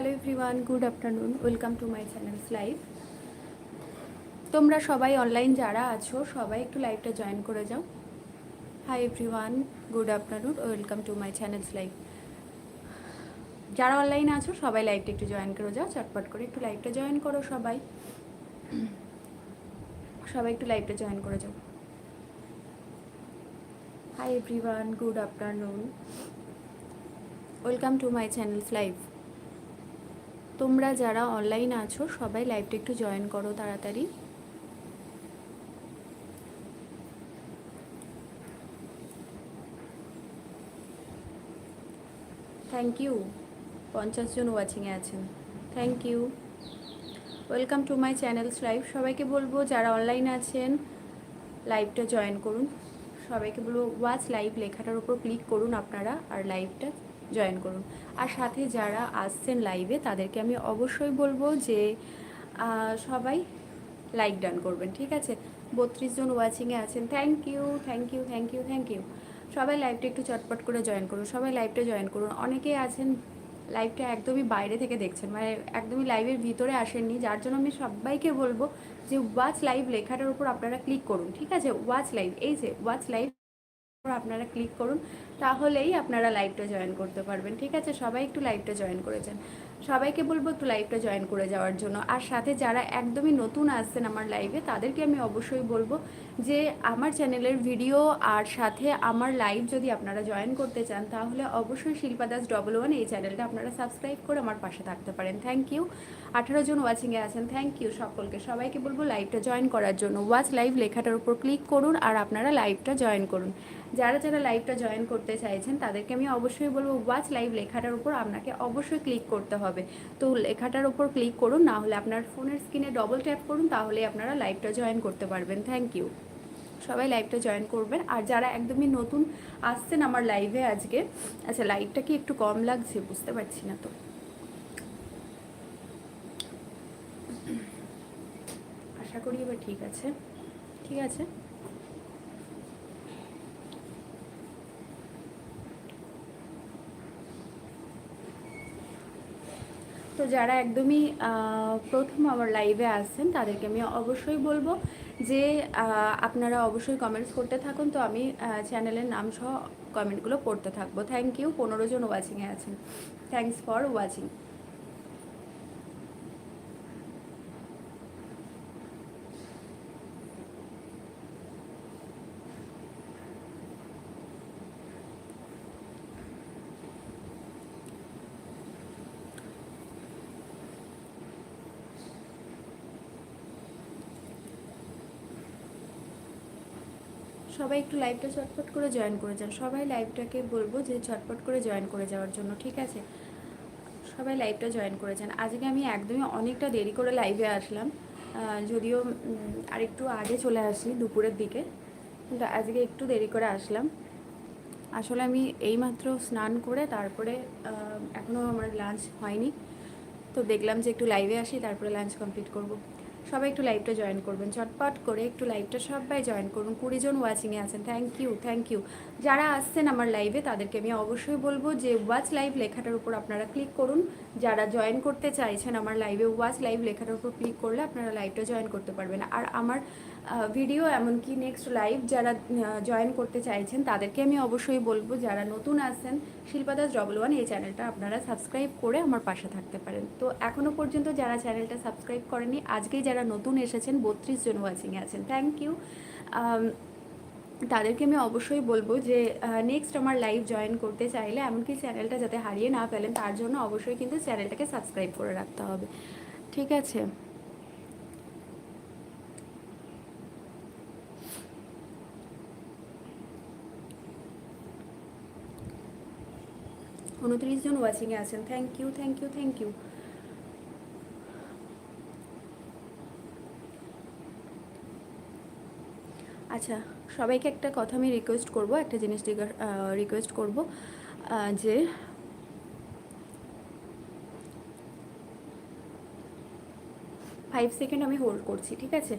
Hello everyone good afternoon welcome to my channels live তোমরা সবাই online যারা আছো, সবাই একটু লাইভটা জয়েন করে যাও। Hi everyone good afternoon welcome to my channels live যারা অনলাইনে আছো, সবাই লাইভটা একটু জয়েন করে যাও, চটপট করে একটু লাইভটা জয়েন করো সবাই। সবাই একটু লাইভটা জয়েন করে যাও। Hi everyone good afternoon welcome to my channels live তোমরা যারা অনলাইন আছো, সবাই লাইভটা একটু জয়েন করো তাড়াতাড়ি। থ্যাংক ইউ পঞ্চাশ জন ওয়াচিংয়ে আছেন। Thank you welcome to my channels live সবাইকে বলব, যারা অনলাইন আছেন লাইভটা জয়েন করুন। সবাইকে বলব ওয়াচ লাইভ লেখাটার উপর ক্লিক করুন আপনারা, আর লাইভটা জয়েন করুন। আর সাথে যারা আসছেন লাইভে তাদেরকে আমি অবশ্যই বলব যে সবাই লাইক ডান করবেন, ঠিক আছে? বত্রিশ জন ওয়াচিংয়ে আছেন thank you thank you thank you thank you সবাই লাইভটা একটু চটপট করে জয়েন করুন, সবাই লাইভটা জয়েন করুন। অনেকেই আছেন লাইভটা একদমই বাইরে থেকে দেখছেন মানে একদমই লাইভের ভিতরে আসেননি, যার জন্য আমি সবাইকে বলব যে ওয়াচ লাইভ লেখাটার উপর আপনারা ক্লিক করুন, ঠিক আছে? ওয়াচ লাইভ এই যে ওয়াচ লাইভ আপনারা ক্লিক করুন, তাহলেই আপনারা লাইভটা জয়েন করতে পারবেন, ঠিক আছে? সবাই একটু লাইভটা জয়েন করেছেন। সবাইকে বলব একটু লাইভটা জয়েন করে যাওয়ার জন্য। আর সাথে যারা একদমই নতুন আসছেন আমার লাইভে তাদেরকে আমি অবশ্যই বলব যে আমার চ্যানেলের ভিডিও আর সাথে আমার লাইভ যদি আপনারা জয়েন করতে চান, তাহলে অবশ্যই শিল্পা দাস ডবল ওয়ান এই চ্যানেলটা আপনারা সাবস্ক্রাইব করে আমার পাশে থাকতে পারেন। থ্যাংক ইউ আঠারো জন ওয়াচিংয়ে আছেন। থ্যাংক ইউ সকলকে। সবাইকে বলব লাইভটা জয়েন করার জন্য ওয়াচ লাইভ লেখাটার উপর ক্লিক করুন আর আপনারা লাইভটা জয়েন করুন। যারা যারা লাইভটা জয়েন করতে চাইছেন, তাদেরকে আমি অবশ্যই বলব ওয়াচ লাইভ লেখাটার উপর আপনাকে অবশ্যই ক্লিক করতে হবে। তো লেখাটার উপর ক্লিক করুন, না হলে আপনার ফোনের স্ক্রিনে ডবল ট্যাপ করুন তাহলে আপনারা লাইভটা জয়েন করতে পারবেন। থ্যাংক ইউ সবাই লাইভটা জয়েন করবেন। আর যারা একদমই নতুন আসছেন আমার লাইভে আজকে আচ্ছা লাইভটা কি একটু কম লাগছে? বুঝতে পারছি না তো। আশা করি এবার ঠিক আছে। ঠিক আছে? তো যারা একদমই প্রথম আমার লাইভে আসছেন, তাদেরকে আমি অবশ্যই বলব যে আপনারা অবশ্যই কমেন্টস করতে থাকুন। তো আমি চ্যানেলের নাম সহ কমেন্টগুলো পড়তে থাকব। থ্যাংক ইউ পনেরো জন ওয়াচিংয়ে আছেন। থ্যাংকস ফর ওয়াচিং সবাই একটু লাইভটা চটপট করে জয়েন করে যান। সবাই লাইভটাকে বলব যে চটপট করে জয়েন করে যাওয়ার জন্য ঠিক আছে? সবাই লাইভটা জয়েন করে যান। আজকে আমি একদমই অনেকটা দেরি করে লাইভে আসলাম। যদিও উম, আরেকটু আগে চলে আসি দুপুরের দিকে কিন্তু আজকে একটু দেরি করে আসলাম। আসলে আমি এইমাত্র স্নান করে তারপরে এখনও আমার লাঞ্চ হয়নি। তো দেখলাম যে একটু লাইভে আসি তারপরে লাঞ্চ কমপ্লিট করব। সবাই একটু লাইভটা জয়েন করবেন। চটপট করে একটু লাইভটা সবাই জয়েন করুন। কুড়িজন ওয়াচিংয়ে আছেন। থ্যাংক ইউ থ্যাংক ইউ যারা আসছেন আমার লাইভে তাদেরকে আমি অবশ্যই বলব যে ওয়াচ লাইভ লেখাটার উপর আপনারা ক্লিক করুন। যারা জয়েন করতে চাইছেন আমার লাইভে ওয়াচ লাইভ লেখাটার উপর ক্লিক করলে আপনারা লাইভটা জয়েন করতে পারবেন। আর আমার ভিডিও এমনকি নেক্সট লাইভ যারা জয়েন করতে চাইছেন, তাদেরকে আমি অবশ্যই বলব, যারা নতুন আসছেন শিল্পাদাস ডবল ওয়ান এই চ্যানেলটা আপনারা সাবস্ক্রাইব করে আমার পাশে থাকতে পারেন। তো এখনও পর্যন্ত যারা চ্যানেলটা সাবস্ক্রাইব করেনি, আজকেই যারা নতুন এসেছেন, বত্রিশ জন ওয়াচিংয়ে আছেন। থ্যাংক ইউ তাদেরকে আমি অবশ্যই বলব যে নেক্সট আমার লাইভ জয়েন করতে চাইলে, এমনকি চ্যানেলটা যাতে হারিয়ে না ফেলেন, তার জন্য অবশ্যই কিন্তু চ্যানেলটাকে সাবস্ক্রাইব করে রাখতে হবে। ঠিক আছে? উনত্রিশ জন ওয়াচিংয়ে আছেন। Thank you thank you thank you আচ্ছা সবাইকে একটা কথা আমি রিকোয়েস্ট করব, একটা জিনিস রিকোয়েস্ট করব যে ফাইভ সেকেন্ড আমি হোল্ড করছি, ঠিক আছে?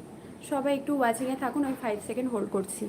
সবাই একটু ওয়াচিংয়ে থাকুন, আমি ফাইভ সেকেন্ড হোল্ড করছি।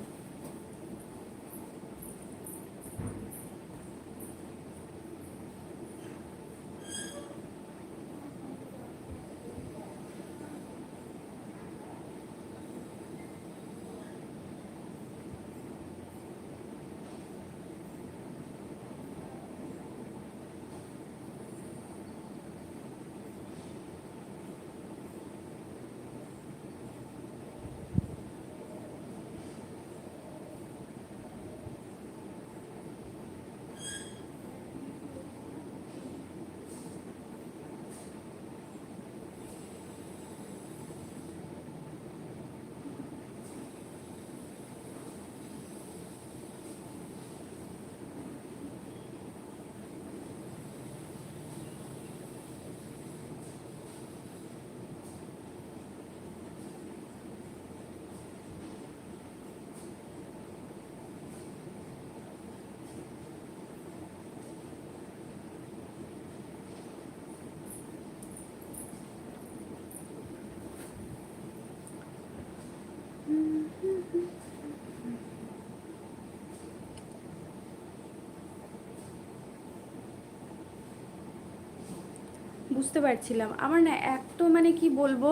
বুঝতে পারছিলাম। আমার না এক তো মানে কি বলব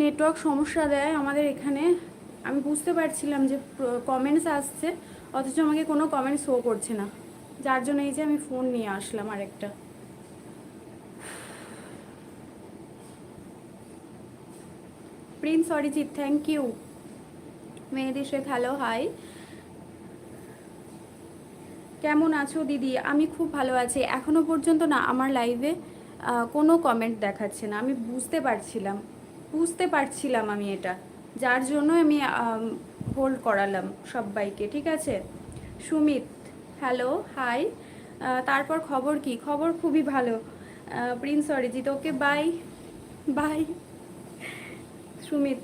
নেটওয়ার্ক সমস্যা দেয় আমাদের এখানে। আমি বুঝতে পারছিলাম যে কমেন্টস আসছে, অথচ আমাকে কোনো কমেন্ট শো করছে না। যার জন্য এই যে আমি ফোন নিয়ে আসলাম আরেকটা। Prince Arijit thank you Mehedi, Sheikh hello hi কেমন আছো দিদি? আমি খুব ভালো আছি। এখনও পর্যন্ত না আমার লাইভে কোনো কমেন্ট দেখাচ্ছে না। আমি বুঝতে পারছিলাম বুঝতে পারছিলাম আমি এটা। যার জন্য আমি হোল্ড করালাম সবাইকে ঠিক আছে? সুমিত হ্যালো হাই তারপর খবর কি? খবর খুবই ভালো। Prince Arijit, okay bye bye Sumit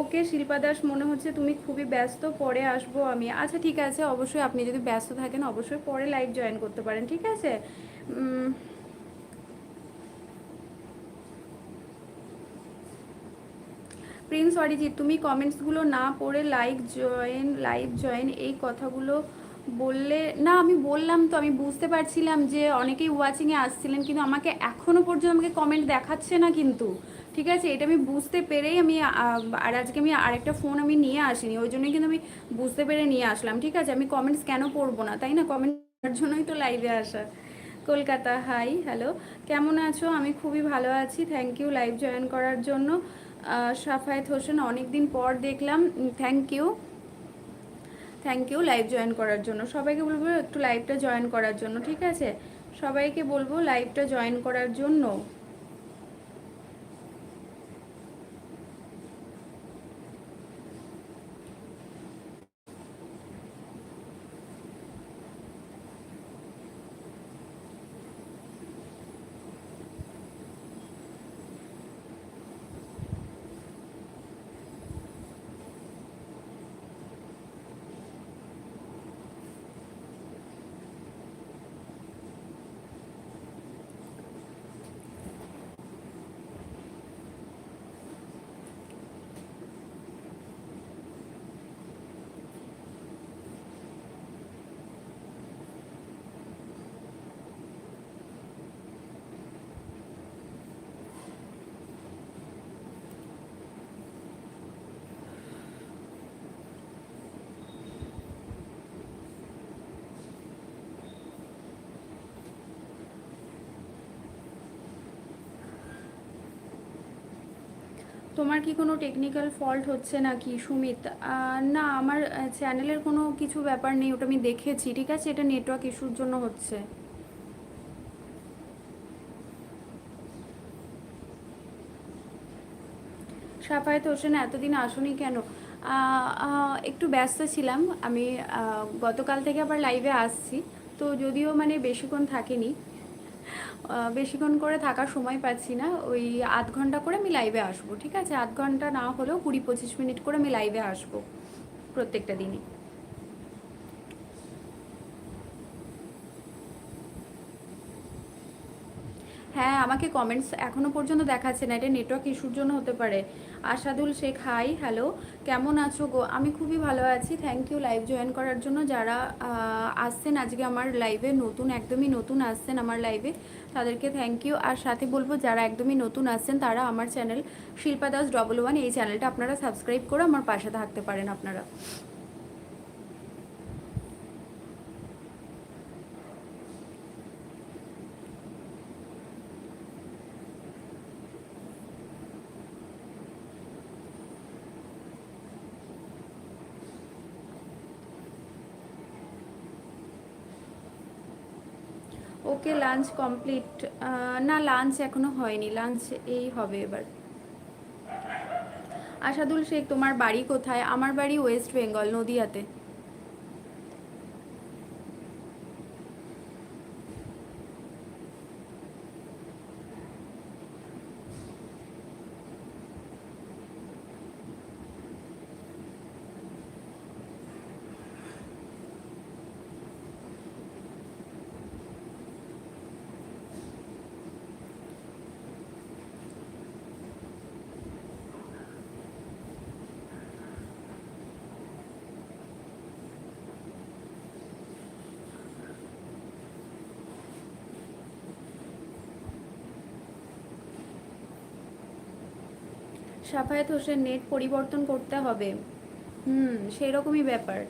okay Shilpa Das মনে হচ্ছে তুমি খুবই ব্যস্ত, পরে আসব আমি। আচ্ছা ঠিক আছে, অবশ্যই আপনি যদি ব্যস্ত থাকেন, অবশ্যই পরে লাইভ জয়েন করতে পারেন, ঠিক আছে? প্রিন্স অরিজিৎ, তুমি কমেন্টসগুলো না পড়ে লাইক জয়েন, লাইভ জয়েন এই কথাগুলো বললে, না আমি বললাম তো, আমি বুঝতে পারছিলাম যে অনেকেই ওয়াচিংয়ে আসছিলেন, কিন্তু আমাকে এখনও পর্যন্ত আমাকে কমেন্ট দেখাচ্ছে না কিন্তু। ঠিক আছে? এটা আমি বুঝতে পেরেই আমি আর আজকে আমি আরেকটা ফোন আমি নিয়ে আসিনি, ওই জন্যই কিন্তু আমি বুঝতে পেরে নিয়ে আসলাম। ঠিক আছে? আমি কমেন্টস কেন পড়ব না, তাই না? কমেন্টের জন্যই তো লাইভে আসা। কলকাতা হাই হ্যালো কেমন আছো? আমি খুবই ভালো আছি থ্যাংক ইউ লাইভ জয়েন করার জন্য। সাফায়েত হোসেন অনেক দিন পর দেখলাম। Thank you thank you live join করার জন্য। সবাইকে বলব একটু লাইভটা জয়েন করার জন্য, ঠিক আছে? সবাইকে বলব লাইভটা জয়েন করার জন্য। তোমার কি কোনো টেকনিক্যাল ফল্ট হচ্ছে নাকি, সুমিত? না, আমার চ্যানেলের কোনো কিছু ব্যাপার নেই, ওটা আমি দেখেছি, ঠিক আছে? এটা নেটওয়ার্ক ইস্যুর জন্য হচ্ছে। সাফায়ত হোসেন, এতদিন আসুনি কেন? একটু ব্যস্ত ছিলাম। আমি গতকাল থেকে আবার লাইভে আসছি। তো যদিও মানে বেশিক্ষণ থাকেনি। বেশিক্ষণ করে থাকার সময় পাচ্ছি না। ওই আধ ঘণ্টা করে আমি লাইভে আসব, ঠিক আছে? আধ ঘণ্টা না হলেও কুড়ি পঁচিশ মিনিট করে আমি লাইভে আসব প্রত্যেকটা দিনই। হ্যাঁ আমাকে কমেন্টস এখনও পর্যন্ত দেখাচ্ছে না, এটা নেটওয়ার্ক ইস্যুর জন্য হতে পারে। আশাদুল শেখ হাই হ্যালো কেমন আছো গো? আমি খুবই ভালো আছি থ্যাংক ইউ লাইভ জয়েন করার জন্য। যারা আসছেন, আজকে আমার লাইভে নতুন, একদমই নতুন আসছেন আমার লাইভে তাদেরকে থ্যাংক ইউ আর সাথে বলব, যারা একদমই নতুন আসছেন, তারা আমার channel Shilpa Das double one এই চ্যানেলটা আপনারা সাবস্ক্রাইব করে আমার পাশে থাকতে পারেন আপনারা। ওকে লাঞ্চ কমপ্লিট না লাঞ্চ এখনও হয়নি লাঞ্চ এই হবে এবার। আশাদুল শেখ, তোমার বাড়ি কোথায়? আমার বাড়ি ওয়েস্ট বেঙ্গল নদিয়াতে। সাফায়াত হোসেন নেট পরিবর্তন করতে হবে। হুম সেই রকমই ব্যাপার।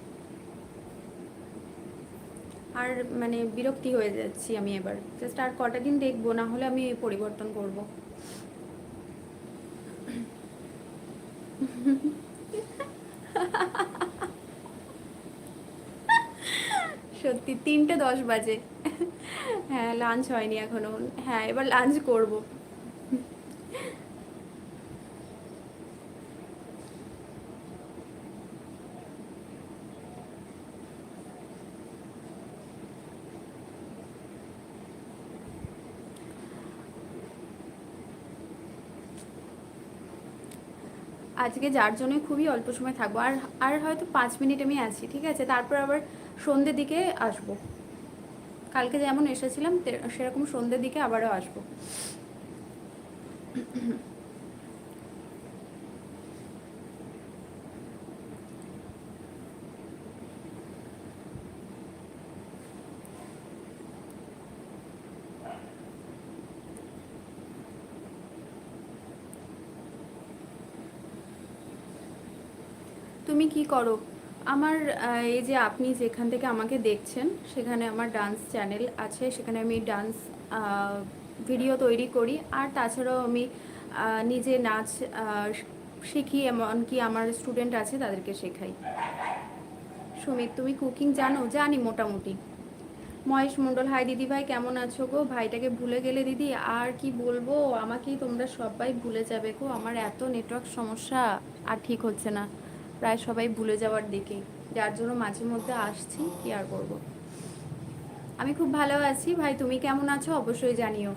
আর মানে বিরক্তি হয়ে যাচ্ছি আমি এবার। জাস্ট আর কটা দিন দেখব, না হলে আমি পরিবর্তন করব। সত্যি, তিনটে দশ বাজে। হ্যাঁ লাঞ্চ হয়নি এখনও। হ্যাঁ এবার লাঞ্চ করব। আজকে যার জন্য খুবই অল্প সময় থাকব। আর আর হয়তো পাঁচ মিনিট আমি আছি, ঠিক আছে? তারপর আবার সন্ধ্যের দিকে আসব। কালকে যেমন এসেছিলাম সেরকম সন্ধ্যের দিকে আবারও আসব। তুমি কি করো? আমার এই যে আপনি যেখান থেকে আমাকে দেখছেন, সেখানে আমার ডান্স চ্যানেল আছে, সেখানে আমি ডান্স ভিডিও তৈরি করি। আর তাছাড়াও আমি নিজে নাচ শিখি, এমনকি আমার স্টুডেন্ট আছে, তাদেরকে শেখাই। সুমিত, তুমি কুকিং জানো? জানি মোটামুটি। মহেশ মণ্ডল, হাই দিদি ভাই কেমন আছো গো? ভাইটাকে ভুলে গেলে দিদি, আর কি বলব? আমাকেই তোমরা সবাই ভুলে যাবে গো। আমার এত নেটওয়ার্ক সমস্যা, আর ঠিক হচ্ছে না। প্রায় সবাই ভুলে যাওয়ার দিকে। যার জন্য মাঝে মধ্যে আসছি, কি আর করব? আমি খুব ভালো আছি। ভাই, তুমি কেমন আছো? অবশ্যই জানিও।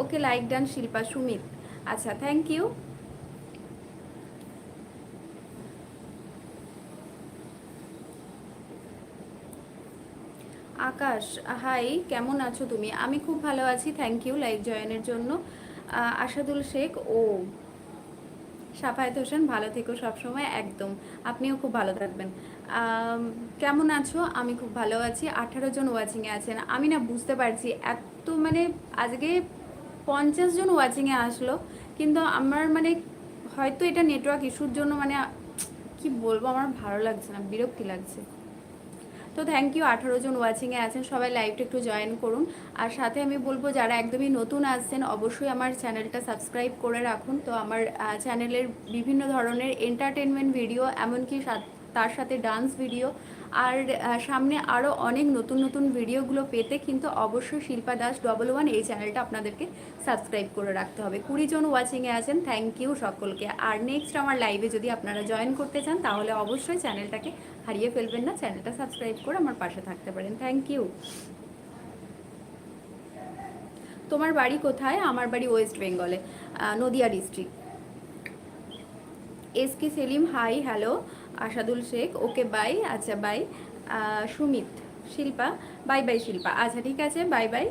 Okay like done Shilpa Sumit. আচ্ছা থ্যাংক ইউ আকাশ হাই কেমন আছো তুমি? আমি খুব ভালো আছি থ্যাংক ইউ লাইক জয়েনের জন্য। আশাদুল শেখ, ও। সাফায়েত হোসেন, ভালো থেকো সবসময়, একদম। আপনিও খুব ভালো থাকবেন। কেমন আছো? আমি খুব ভালো আছি। আঠারো জন ওয়াচিংয়ে আছেন। আমি না বুঝতে পারছি, এত মানে আজকে পঞ্চাশ জন ওয়াচিংয়ে আসলো, কিন্তু আমার মানে হয়তো এটা নেটওয়ার্ক ইস্যুর জন্য মানে কি বলব? আমার ভালো লাগছে না, বিরক্তি লাগছে। তো থ্যাংক ইউ আঠারো জন ওয়াচিংয়ে আছেন, সবাই লাইভটা একটু জয়েন করুন। আর সাথে আমি বলব, যারা একদমই নতুন আসছেন, অবশ্যই আমার চ্যানেলটা সাবস্ক্রাইব করে রাখুন। তো আমার চ্যানেলের বিভিন্ন ধরনের এন্টারটেনমেন্ট ভিডিও এমনকি তার সাথে ডান্স ভিডিও আর সামনে আরও অনেক নতুন নতুন ভিডিওগুলো পেতে কিন্তু অবশ্যই শিল্পা দাস ডবল ওয়ান এই চ্যানেলটা আপনাদেরকে সাবস্ক্রাইব করে রাখতে হবে। কুড়ি জন ওয়াচিংয়ে আছেন থ্যাংক ইউ সকলকে। আর নেক্সট আমার লাইভে যদি আপনারা জয়েন করতে চান, তাহলে অবশ্যই চ্যানেলটাকে হারিয়ে ফেলবেন না। চ্যানেলটা সাবস্ক্রাইব করে আমার পাশে থাকতে পারেন। থ্যাংক ইউ তোমার বাড়ি কোথায়? আমার বাড়ি ওয়েস্ট বেঙ্গলে Nadia district S K Selim hi hello Asadul Sheikh, okay bye আচ্ছা bye. Sumit, Shilpa, bye bye Shilpa. আচ্ছা ঠিক আছে, বাই বাই।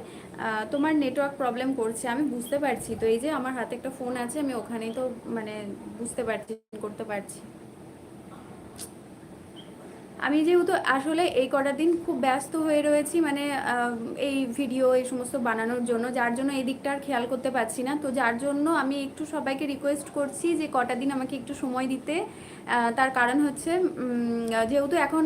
তোমার নেটওয়ার্ক প্রবলেম করছে, আমি বুঝতে পারছি। তো এই যে আমার হাতে একটা ফোন আছে, আমি ওখানেই তো মানে বুঝতে পারছি, করতে পারছি। আমি যেহেতু আসলে এই কটা দিন খুব ব্যস্ত হয়ে রয়েছি মানে এই ভিডিও এই সমস্ত বানানোর জন্য, যার জন্য এই দিকটা আর খেয়াল করতে পারছি না। তো যার জন্য আমি একটু সবাইকে রিকোয়েস্ট করছি যে কটা দিন আমাকে একটু সময় দিতে। তার কারণ হচ্ছে যেহেতু এখন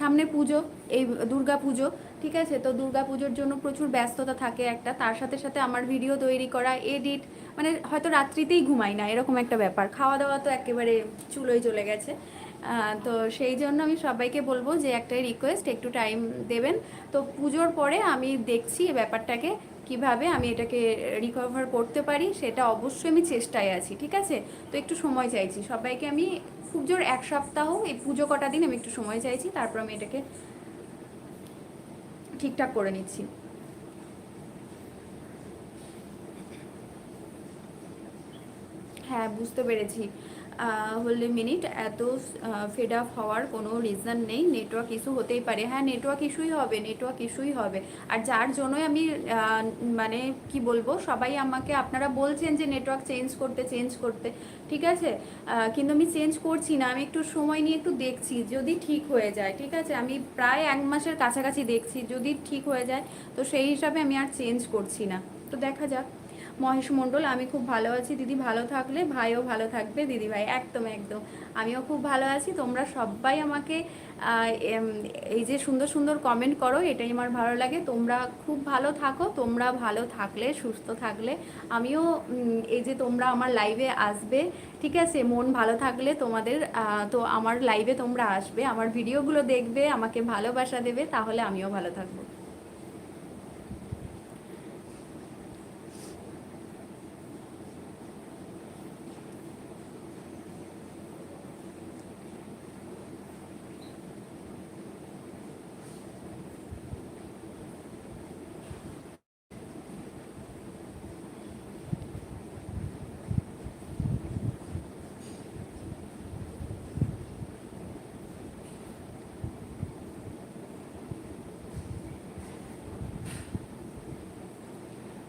সামনে পুজো, এই দুর্গা পুজো, ঠিক আছে? তো দুর্গা পুজোর জন্য প্রচুর ব্যস্ততা থাকে একটা। তার সাথে সাথে আমার ভিডিও তৈরি করা এডিট মানে হয়তো রাত্রিতেই ঘুমাই না, এরকম একটা ব্যাপার। খাওয়া দাওয়া তো একেবারে চুলোয় চলে গেছে। তো সেই জন্য আমি সবাইকে বলব যে একটাই রিকোয়েস্ট একটু টাইম দেবেন। তো পুজোর পরে আমি দেখছি ব্যাপারটাকে, কীভাবে আমি এটাকে রিকভার করতে পারি, সেটা অবশ্যই আমি চেষ্টায় আছি, ঠিক আছে? তো একটু সময় চাইছি। সবাইকে আমি পুজোর এক সপ্তাহ, এই পুজো কটা দিন আমি একটু সময় চাইছি, তারপর আমি এটাকে ঠিকঠাক করে নিচ্ছি। হ্যাঁ বুঝতে পেরেছি। হলে মিনিট এত ফেড আপ হওয়ার কোনো রিজন নেই। নেটওয়ার্ক ইস্যু হতেই পারে। হ্যাঁ নেটওয়ার্ক ইস্যুই হবে নেটওয়ার্ক ইস্যুই হবে। আর যার জন্যই আমি মানে কি বলব, সবাই আমাকে, আপনারা বলছেন যে নেটওয়ার্ক চেঞ্জ করতে চেঞ্জ করতে। ঠিক আছে? কিন্তু আমি চেঞ্জ করছি না। আমি একটু সময় নিয়ে একটু দেখছি, যদি ঠিক হয়ে যায়। ঠিক আছে? আমি প্রায় এক মাসের কাছাকাছি দেখছি, যদি ঠিক হয়ে যায়, তো সেই হিসাবে আমি আর চেঞ্জ করছি না। তো দেখা যাক। মহেশ মণ্ডল আমি খুব ভালো আছি। দিদি ভালো থাকলে ভাইও ভালো থাকবে দিদি ভাই একদম একদম। আমিও খুব ভালো আছি। তোমরা সবাই আমাকে এই যে সুন্দর সুন্দর কমেন্ট করো, এটাই আমার ভালো লাগে। তোমরা খুব ভালো থাকো, তোমরা ভালো থাকলে, সুস্থ থাকলে। আমিও এই যে তোমরা আমার লাইভে আসবে, ঠিক আছে? মন ভালো থাকলে তোমাদের তো আমার লাইভে তোমরা আসবে, আমার ভিডিওগুলো দেখবে, আমাকে ভালোবাসা দেবে, তাহলে আমিও ভালো থাকব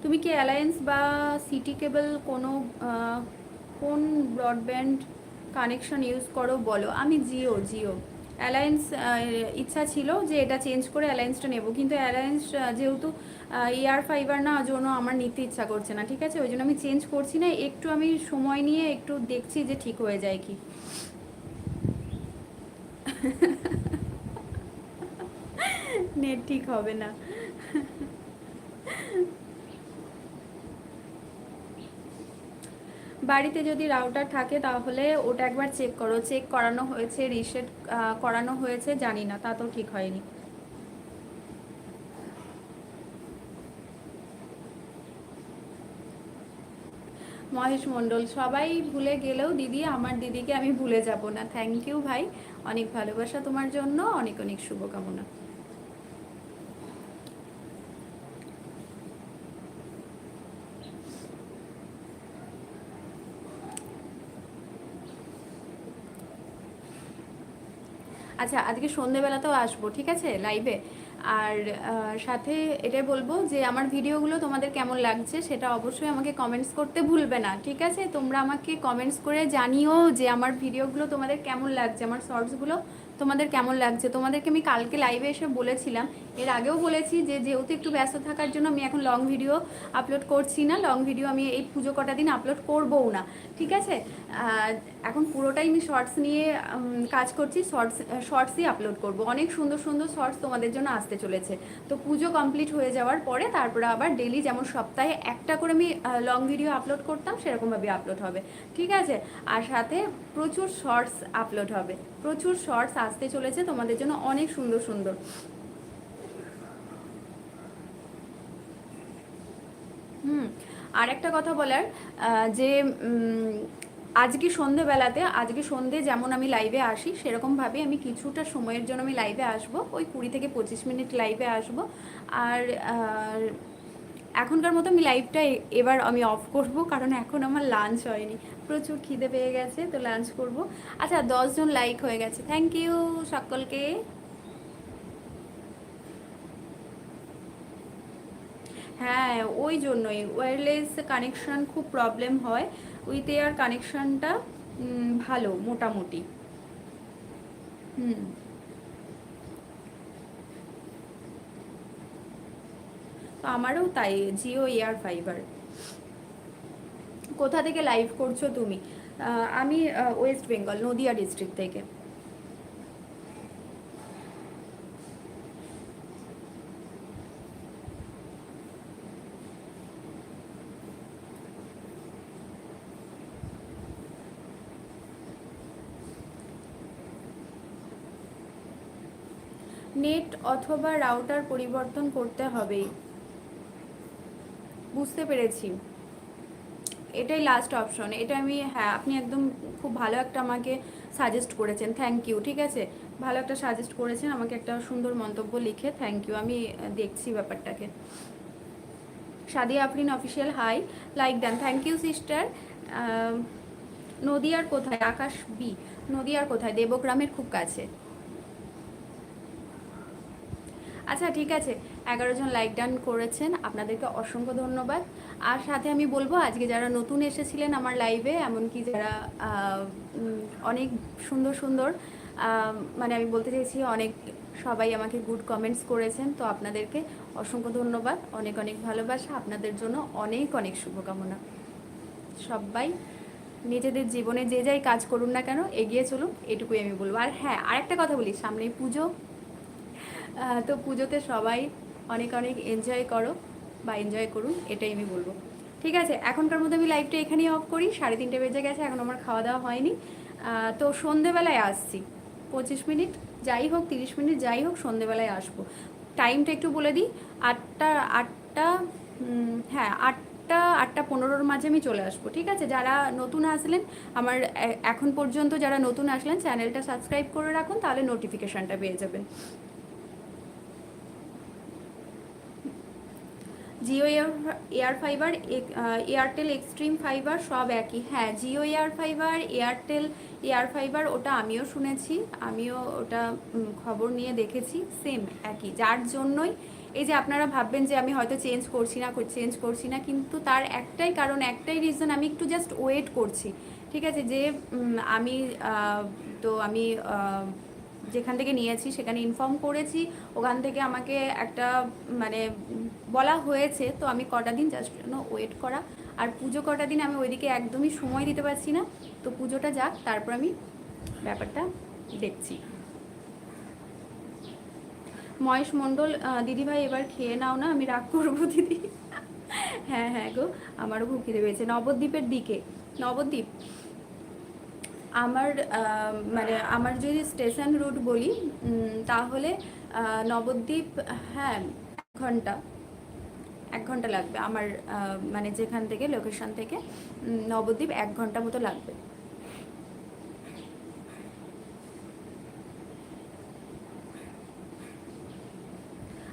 তুমি কি অ্যালায়েন্স বা সিটি কেবল কোনো কোন ব্রডব্যান্ড কানেকশন ইউজ করো বলো। আমি জিও জিও অ্যালায়েন্স ইচ্ছা ছিল যে এটা চেঞ্জ করে অ্যালায়েন্সটা নেব। কিন্তু অ্যালায়েন্স যেহেতু এয়ার ফাইবার না, জন্য আমার নিতে ইচ্ছা করছে না, ঠিক আছে? ওই জন্য আমি চেঞ্জ করছি না। একটু আমি সময় নিয়ে একটু দেখছি যে ঠিক হয়ে যায় কি। নেট ঠিক হবে না। বাড়িতে যদি রাউটার থাকে তাহলে ওটা একবার চেক করো। চেক করানো হয়েছে রিসেট করানো হয়েছে, জানি না, তা তো ঠিক হয়নি। মহেশ মণ্ডল, সবাই ভুলে গেলেও দিদি, আমার দিদিকে আমি ভুলে যাব না। থ্যাংক ইউ ভাই, অনেক ভালোবাসা তোমার জন্য, অনেক অনেক শুভকামনা। আচ্ছা আজকে সন্ধেবেলাতেও আসব, ঠিক আছে? লাইভে আর সাথে এটাই বলব যে, আমার ভিডিওগুলো তোমাদের কেমন লাগছে সেটা অবশ্যই আমাকে কমেন্টস করতে ভুলবে না, ঠিক আছে? তোমরা আমাকে কমেন্টস করে জানিও যে, আমার ভিডিওগুলো তোমাদের কেমন লাগছে, আমার শর্টসগুলো তোমাদের কেমন লাগছে। তোমাদেরকে আমি কালকে লাইভে এসে বলেছিলাম এর আগেও বলেছি যে যেহেতু একটু ব্যস্ত থাকার জন্য আমি এখন লং ভিডিও আপলোড করছি না লং ভিডিও আমি এই পুজো কটা দিন আপলোড করবও না, ঠিক আছে? এখন পুরোটাই আমি শর্টস নিয়ে কাজ করছি শর্টস শর্টসই আপলোড করব। অনেক সুন্দর সুন্দর শর্টস তোমাদের জন্য আসতে চলেছে। তো পুজো কমপ্লিট হয়ে যাওয়ার পরে তারপরে আবার ডেলি যেমন সপ্তাহে একটা করে আমি লং ভিডিও আপলোড করতাম, সেরকমভাবে আপলোড হবে, ঠিক আছে? আর সাথে প্রচুর শর্টস আপলোড হবে। প্রচুর শর্টস আসতে চলেছে তোমাদের জন্য অনেক সুন্দর সুন্দর হুম আর একটা কথা বলার যে আজকে সন্ধেবেলাতে, আজকে সন্ধে যেমন আমি লাইভে আসি, সেরকমভাবে আমি কিছুটা সময়ের জন্য আমি লাইভে আসব। ওই কুড়ি থেকে পঁচিশ মিনিট লাইভে আসব। আর এখনকার মতো আমি লাইভটা এবার আমি অফ করব, কারণ এখন আমার লাঞ্চ হয়নি। প্রচুর খিদে পেয়ে গেছে, তো লাঞ্চ করব। আচ্ছা দশজন লাইক হয়ে গেছে। থ্যাংক ইউ সকলকে। হ্যাঁ ওই জন্যই। ওয়্যারলেস কানেকশন খুব প্রবলেম হয়। উইথ এয়ার কানেকশানটা ভালো, মোটামুটি। হুম। আমারও তাই জিও এয়ার ফাইবার কোথা থেকে লাইভ করছ তুমি? আমি ওয়েস্ট বেঙ্গল নদিয়া ডিস্ট্রিক্ট থেকে নেট অথবা রাউটার পরিবর্তন করতে হবে। বুঝতে পেরেছি। এটাই লাস্ট অপশন এটা আমি হ্যাঁ আপনি একদম খুব ভালো একটা আমাকে সাজেস্ট করেছেন। থ্যাংক ইউ ঠিক আছে? ভালো একটা সাজেস্ট করেছেন, আমাকে একটা সুন্দর মন্তব্য লিখে থ্যাংক ইউ আমি দেখছি ব্যাপারটাকে। Sadia Afrin official hi like then. Thank you sister নদিয়ার কোথায়? আকাশ বি নদিয়ার কোথায়? দেবগ্রামের খুব কাছে। আচ্ছা ঠিক আছে। এগারো জন লাইক ডান করেছেন। আপনাদেরকে অসংখ্য ধন্যবাদ। আর সাথে আমি বলব, আজকে যারা নতুন এসেছিলেন আমার লাইভে এমনকি যারা অনেক সুন্দর সুন্দর মানে আমি বলতে চাইছি, অনেক সবাই আমাকে গুড কমেন্টস করেছেন। তো আপনাদেরকে অসংখ্য ধন্যবাদ। অনেক অনেক ভালোবাসা। আপনাদের জন্য অনেক অনেক শুভকামনা। সবাই নিজেদের জীবনে যে যাই কাজ করুন না কেন, এগিয়ে চলুন। এটুকুই আমি বলব। আর হ্যাঁ আরেকটা কথা বলি। সামনেই পুজো। তো পুজোতে সবাই অনেক অনেক এনজয় করো বা এনজয় করুন, এটাই আমি বলব। ঠিক আছে, এখনকার মধ্যে আমি লাইভটা এখানেই অফ করি, সাড়ে তিনটে বেজে গেছে, এখন আমার খাওয়া দাওয়া হয়নি। তো সন্ধেবেলায় আসছি, পঁচিশ মিনিট, যাই হোক, তিরিশ মিনিট, যাই হোক, সন্ধেবেলায় আসব। টাইমটা একটু বলে দিই, আটটা আটটা হ্যাঁ আটটা আটটা পনেরোর মাঝে আমি চলে আসব, ঠিক আছে? যারা নতুন আসলেন, আমার এখন পর্যন্ত যারা নতুন আসলেন চ্যানেলটা সাবস্ক্রাইব করে রাখুন, তাহলে নোটিফিকেশানটা পেয়ে যাবেন। Jio air air fiber Airtel Xstream fiber সব একই। হ্যাঁ Jio air fiber, Airtel air fiber, ওটা আমিও শুনেছি, আমিও ওটা খবর নিয়ে দেখেছি সেম একই। যার জন্যই, এই যে আপনারা ভাববেন যে আমি হয়তো চেঞ্জ করছি না চেঞ্জ করছি না, কিন্তু তার একটাই কারণ, একটাই রিজন আমি একটু জাস্ট ওয়েট করছি। ঠিক আছে, যে আমি তো আমি যেখান থেকে নিয়েছি সেখানে ইনফর্ম করেছি, ওখান থেকে আমাকে একটা মানে বলা হয়েছে, তো আমি কটা দিন জাস্ট জন্য ওয়েট করা। আর পুজো কটা দিন আমি ওইদিকে একদমই সময় দিতে পারছি না। তো পুজোটা যাক, তারপর আমি ব্যাপারটা দেখছি। মহেশ মণ্ডল দিদিভাই এবার খেয়ে নাও না, আমি রাগ করব দিদি। হ্যাঁ হ্যাঁ গো, আমারও খুব পেয়েছে। নবদ্বীপের দিকে, নবদ্বীপ। আমার মানে আমার যদি স্টেশন রুট বলি তাহলে নবদ্বীপ হ্যাঁ ঘণ্টা। এক ঘণ্টা লাগবে। আমার মানে যেখান থেকে লোকেশন থেকে নবদ্বীপ এক ঘণ্টা মতো লাগবে।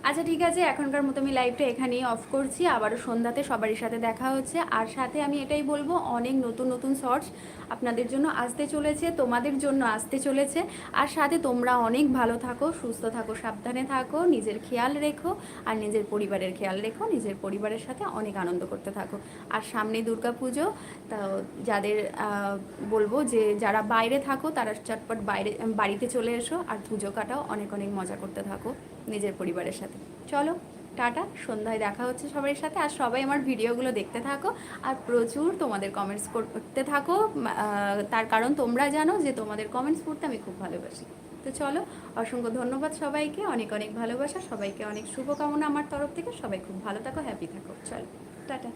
আচ্ছা ঠিক আছে, এখনকার মতো আমি লাইভটা এখানেই অফ করছি। আবারও সন্ধ্যাতে সবারই সাথে দেখা হচ্ছে। আর সাথে আমি এটাই বলব, অনেক নতুন নতুন শর্টস আপনাদের জন্য আসতে চলেছে, তোমাদের জন্য আসতে চলেছে। আর সাথে তোমরা অনেক ভালো থাকো, সুস্থ থাকো, সাবধানে থাকো, নিজের খেয়াল রেখো, আর নিজের পরিবারের খেয়াল রেখো, নিজের পরিবারের সাথে অনেক আনন্দ করতে থাকো। আর সামনে দুর্গা পুজো, তা যাদের বলব যে যারা বাইরে থাকো, তারা চটপট বাইরে, বাড়িতে চলে এসো, আর পুজো কাটাও, অনেক অনেক মজা করতে থাকো। নিজের পরিবারের সাথে। চলো, টাটা, সন্ধ্যায় দেখা হচ্ছে সবার সাথে। আর সবাই আমার ভিডিওগুলো দেখতে থাকো। আর প্রচুর তোমাদের কমেন্টস করতে থাকো। তার কারণ তোমরা জানো যে তোমাদের কমেন্টস পড়তে আমি খুব ভালোবাসি। তো চলো, অসংখ্য ধন্যবাদ সবাইকে। অনেক অনেক ভালোবাসা। সবাইকে অনেক শুভকামনা আমার তরফ থেকে। সবাই খুব ভালো থাকো হ্যাপি থাকো। চলো, টাটা।